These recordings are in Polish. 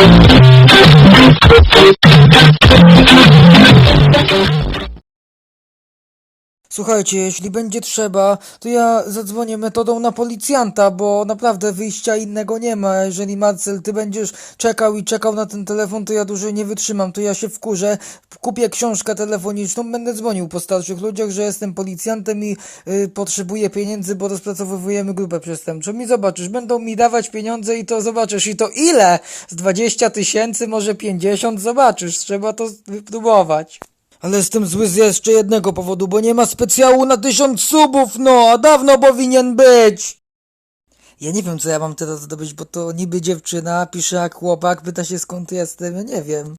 Thank you. Słuchajcie, jeśli będzie trzeba, to ja zadzwonię metodą na policjanta, bo naprawdę wyjścia innego nie ma. Jeżeli Marcel, ty będziesz czekał i czekał na ten telefon, to ja dłużej nie wytrzymam, to ja się wkurzę, kupię książkę telefoniczną, będę dzwonił po starszych ludziach, że jestem policjantem i y, potrzebuję pieniędzy, bo rozpracowujemy grupę przestępczą. I zobaczysz, będą mi dawać pieniądze i to zobaczysz. I to ile? Z 20 tysięcy, może 50? Zobaczysz, trzeba to wypróbować. Ale jestem zły z jeszcze jednego powodu, bo nie ma specjału na tysiąc subów, no, a dawno powinien być. Ja nie wiem, co ja mam teraz zdobyć, bo to niby dziewczyna, pisze jak chłopak, pyta się skąd jestem, ja nie wiem.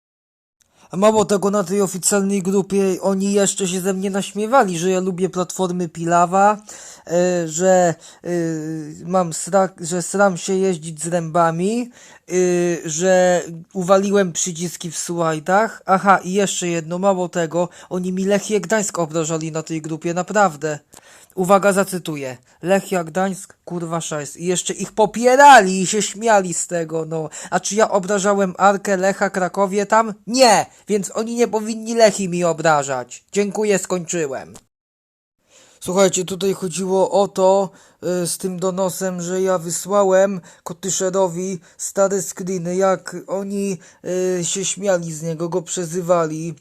A mało tego, na tej oficjalnej grupie oni jeszcze się ze mnie naśmiewali, że ja lubię platformy Pilawa, e, że e, mam sra, że sram się jeździć z rębami, e, że uwaliłem przyciski w słuchajtach. Aha, i jeszcze jedno, mało tego, oni mi Lechię Gdańsk obrażali na tej grupie, naprawdę. Uwaga, zacytuję. Lechia Gdańsk, kurwa szajs. I jeszcze ich popierali i się śmiali z tego, no. A czy ja obrażałem Arkę, Lecha, Krakowie tam? Nie! Więc oni nie powinni Lechi mi obrażać. Dziękuję, skończyłem. Słuchajcie, tutaj chodziło o to y, z tym donosem, że ja wysłałem Kotyszerowi stare screeny, jak oni y, się śmiali z niego, go przezywali.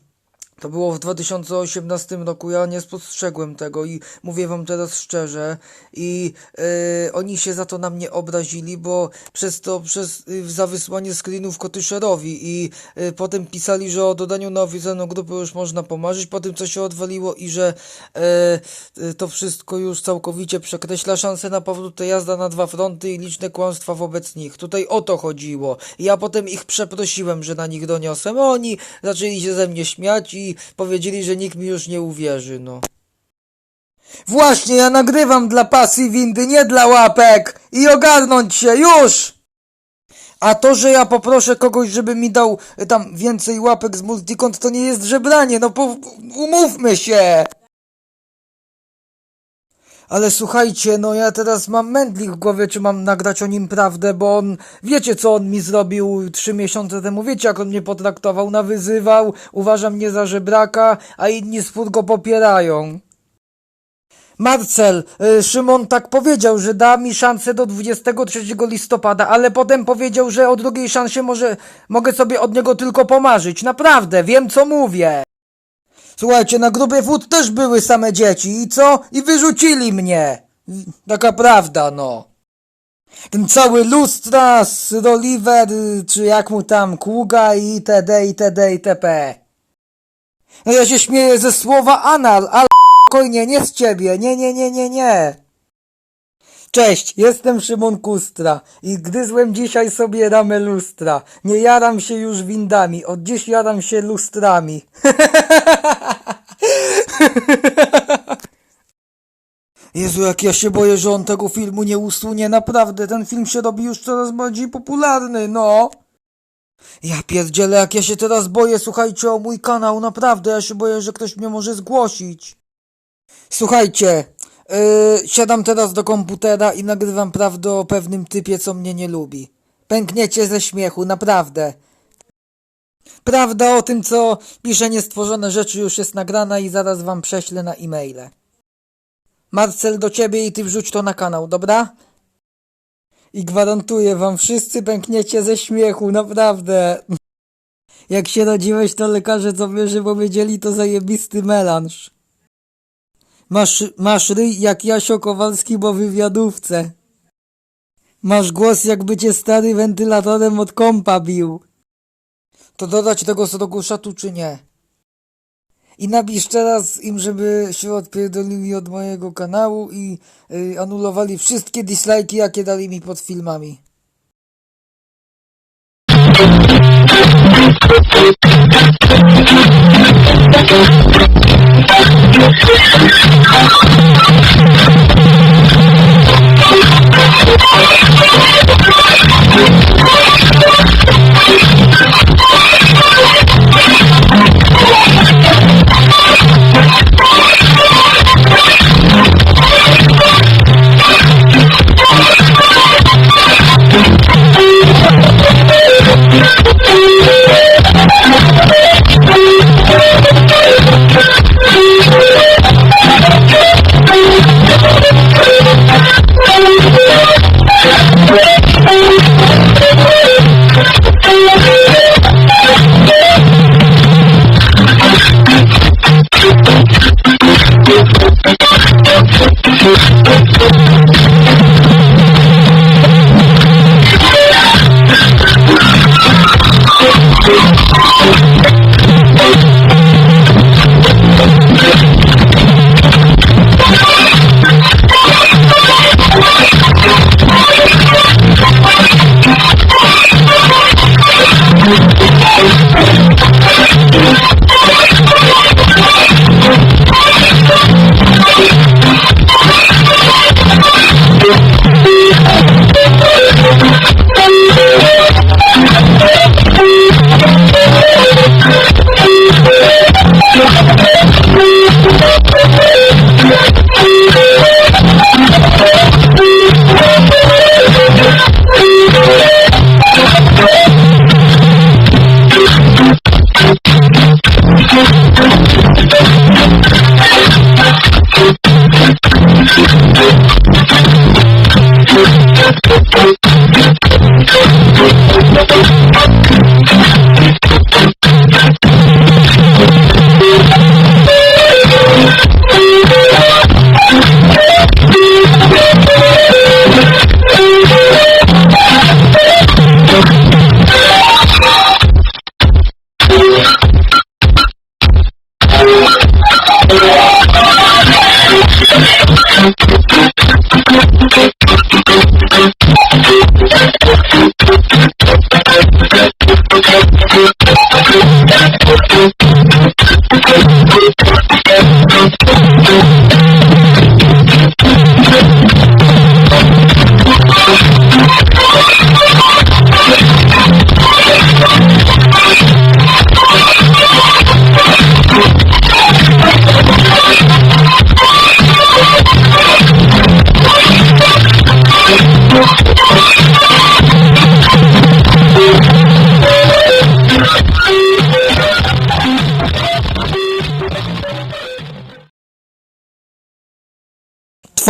To było w 2018 roku, ja nie spostrzegłem tego i mówię wam teraz szczerze i e, oni się za to na mnie obrazili, bo przez to, przez y, za wysłanie screenów Kotyszerowi i e, potem pisali, że o dodaniu na oficjalną grupę już można pomarzyć, potem co się odwaliło i że e, to wszystko już całkowicie przekreśla szansę na powrót, to jazda na dwa fronty i liczne kłamstwa wobec nich. Tutaj o to chodziło. Ja potem ich przeprosiłem, że na nich doniosłem, oni zaczęli się ze mnie śmiać i powiedzieli, że nikt mi już nie uwierzy, no. Właśnie, ja nagrywam dla pasji windy, nie dla łapek! I ogarnąć się, już! A to, że ja poproszę kogoś, żeby mi dał y, tam więcej łapek z multikont, to nie jest żebranie, no po, umówmy się! Ale słuchajcie, no ja teraz mam mędlik w głowie, czy mam nagrać o nim prawdę, bo on, wiecie co on mi zrobił trzy miesiące temu, wiecie jak on mnie potraktował, nawyzywał, uważa mnie za żebraka, a inni spór go popierają. Marcel, y, Szymon tak powiedział, że da mi szansę do 23 listopada, ale potem powiedział, że o drugiej szansie może, mogę sobie od niego tylko pomarzyć. Naprawdę, wiem co mówię. Słuchajcie, na grubie wód też były same dzieci i co? I wyrzucili mnie. Taka prawda, no. Ten cały lustras, Oliver, y, czy jak mu tam, Kługa i itd., itd., itp. No ja się śmieję ze słowa anal, ale spokojnie, nie z ciebie, nie, nie, nie, nie, nie. Cześć, jestem Szymon Kustra i gryzłem dzisiaj sobie ramę lustra. Nie jaram się już windami, od dziś jaram się lustrami. Jezu, jak ja się boję, że on tego filmu nie usunie. Naprawdę, ten film się robi już coraz bardziej popularny, no. Ja pierdzielę, jak ja się teraz boję, słuchajcie, o mój kanał, naprawdę, ja się boję, że ktoś mnie może zgłosić. Słuchajcie, yy, siadam teraz do komputera i nagrywam prawdę o pewnym typie, co mnie nie lubi. Pękniecie ze śmiechu, naprawdę. Prawda o tym, co pisze niestworzone rzeczy już jest nagrana i zaraz wam prześlę na e-maile. Marcel do ciebie i ty wrzuć to na kanał, dobra? I gwarantuję wam, wszyscy pękniecie ze śmiechu, naprawdę. Jak się rodziłeś, to lekarze co wierzy powiedzieli, to zajebisty melanż. Masz, masz ryj jak Jasio Kowalski po wywiadówce. Masz głos jakby cię stary wentylatorem od kąpa bił. To dodać tego srogu szatu czy nie? I napisz teraz im, żeby się odpierdolili od mojego kanału i y, anulowali wszystkie dislajki, jakie dali mi pod filmami.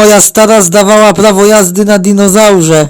Twoja stara zdawała prawo jazdy na dinozaurze.